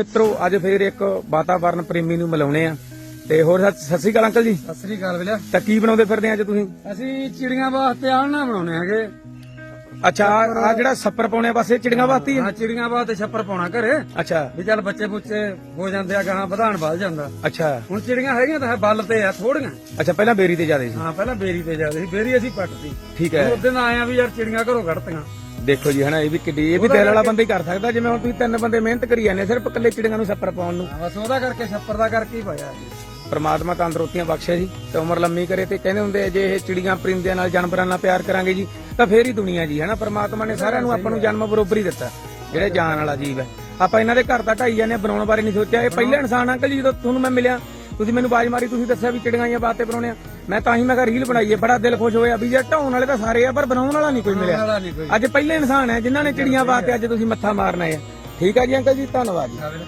ਮਿੱਤਰੋ ਅੱਜ ਫੇਰ ਇੱਕ ਵਾਤਾਵਰਨ ਪ੍ਰੇਮੀ ਨੂੰ ਮਿਲਾਉਣੇ ਆ। ਤੇ ਹੋਰ ਸਤਿ ਸਤਿ ਸ਼੍ਰੀ ਅਕਾਲ ਅੰਕਲ ਜੀ। ਸਤਿ ਸ੍ਰੀ ਅਕਾਲ ਵੀਰੇ ਤਾਂ ਕੀ ਬਣਾਉਂਦੇ ਫਿਰਦੇ ਆ ਅੱਜ ਤੁਸੀਂ? ਅਸੀਂ ਚਿੜੀਆਂ ਵਾਸਤੇ ਆਲਣਾ ਬਣਾਉਣੇ ਹੈਗੇ। ਅੱਛਾ ਆ ਜਿਹੜਾ ਛੱਪਰ ਪਾਉਣੇ ਪਾਸੇ ਚਿੜੀਆਂ ਵਾਸਤੇ ਹੀ ਆ? ਹਾਂ ਚਿੜੀਆਂ ਵਾਸਤੇ ਛੱਪਰ ਪਾਉਣਾ ਘਰੇ। ਅੱਛਾ। ਵੀ ਚੱਲ ਬੱਚੇ ਬੁੱਚੇ ਹੋ ਜਾਂਦੇ ਆ ਗਾਹਾਂ ਵਧਾਣ ਵੱਲ ਜਾਂਦਾ। ਅੱਛਾ। ਹੁਣ ਚਿੜੀਆਂ ਹੈਗੀਆਂ ਤਾਂ ਬੱਲ ਤੇ ਆ ਥੋੜੀਆਂ। ਅੱਛਾ ਪਹਿਲਾਂ ਬੇਰੀ ਤੇ ਜਾਦੇ ਸੀ। ਹਾਂ ਪਹਿਲਾਂ ਬੇਰੀ ਤੇ ਜਾਂਦੇ ਸੀ ਬੇਰੀ ਅਸੀਂ ਪੱਟਦੀ ਠੀਕ ਹੈ। ਉਸ ਦਿਨ ਆਏ ਆ ਵੀ ਯਾਰ ਚਿੜੀਆਂ ਘਰੋਂ ਕੱਢਤੀਆਂ। ਦੇਖੋ ਜੀ ਹਨਾ ਇਹ ਵੀ ਕਿੱਡੀ ਇਹ ਵੀ ਦਿਲ ਵਾਲਾ ਬੰਦਾ ਹੀ ਕਰ ਸਕਦਾ ਜਿਵੇਂ ਹੁਣ ਤੁਸੀਂ ਤਿੰਨ ਬੰਦੇ ਮਿਹਨਤ ਕਰੀ ਜਾਂਦੇ ਸਿਰਫ ਇਕੱਲੇ ਚਿੜੀਆਂ ਨੂੰ ਛੱਪਰ ਪਾਉਣ ਨੂੰ। ਬਸ ਉਹਦਾ ਕਰਕੇ ਛੱਪਰ ਦਾ ਕਰਕੇ ਹੀ ਪਾਇਆ। ਜੀ ਪ੍ਰਮਾਤਮਾ ਤੰਦਰੁਸਤੀਆਂ ਬਖਸ਼ੇ ਜੀ ਤੇ ਉਮਰ ਲੰਮੀ ਕਰੇ ਤੇ ਕਹਿੰਦੇ ਹੁੰਦੇ ਜੇ ਇਹ ਚਿੜੀਆਂ ਪਰਿੰਦਿਆਂ ਨਾਲ ਜਾਨਵਰਾਂ ਨਾਲ ਪਿਆਰ ਕਰਾਂਗੇ ਜੀ ਤਾਂ ਫੇਰ ਹੀ ਦੁਨੀਆ ਜੀ ਹਨਾ ਪ੍ਰਮਾਤਮਾ ਨੇ ਸਾਰਿਆਂ ਨੂੰ ਆਪਾਂ ਨੂੰ ਜਨਮ ਬਰੋਬਰ ਹੀ ਦਿੱਤਾ ਜਿਹੜੇ ਜਾਨ ਵਾਲਾ ਜੀਵ ਹੈ। ਆਪਾਂ ਇਹਨਾਂ ਦੇ ਘਰ ਤਾਂ ਢਾਈ ਜਾਂਦੇ ਬਣਾਉਣ ਬਾਰੇ ਨਹੀਂ ਸੋਚਿਆ ਇਹ ਪਹਿਲੇ ਇਨਸਾਨ ਅੰਕਲ ਜੀ ਜਦੋਂ ਤੁਹਾਨੂੰ ਮੈਂ ਮਿਲਿਆ ਤੁਸੀਂ ਮੈਨੂੰ ਬਾਜ ਮਾਰੀ ਤੁਸੀਂ ਦੱਸਿਆ ਵੀ ਚਿੜੀਆਂ ਆਈਆਂ ਬਾਤੇ ਬਣਾਉਣੇ ਆ। ਮੈਂ ਤਾਂ ਹੀ ਮੈਂ ਕਿਹਾ ਰੀਲ ਬਣਾਈਏ ਬੜਾ ਦਿਲ ਖੁਸ਼ ਹੋਇਆ ਵੀ ਜੇ ਢਾਉਣ ਵਾਲੇ ਤਾਂ ਸਾਰੇ ਆ ਪਰ ਬਣਾਉਣ ਵਾਲਾ ਨਹੀਂ ਕੋਈ ਮਿਲਿਆ। ਅੱਜ ਪਹਿਲੇ ਇਨਸਾਨ ਹੈ ਜਿਨ੍ਹਾਂ ਨੇ ਚਿੜੀਆਂ ਬਾਤੇ ਅੱਜ ਤੁਸੀਂ ਮੱਥਾ ਮਾਰਨਾ ਹੈ। ਠੀਕ ਹੈ ਜੀ ਅੰਕਲ ਜੀ ਧੰਨਵਾਦ ਜੀ।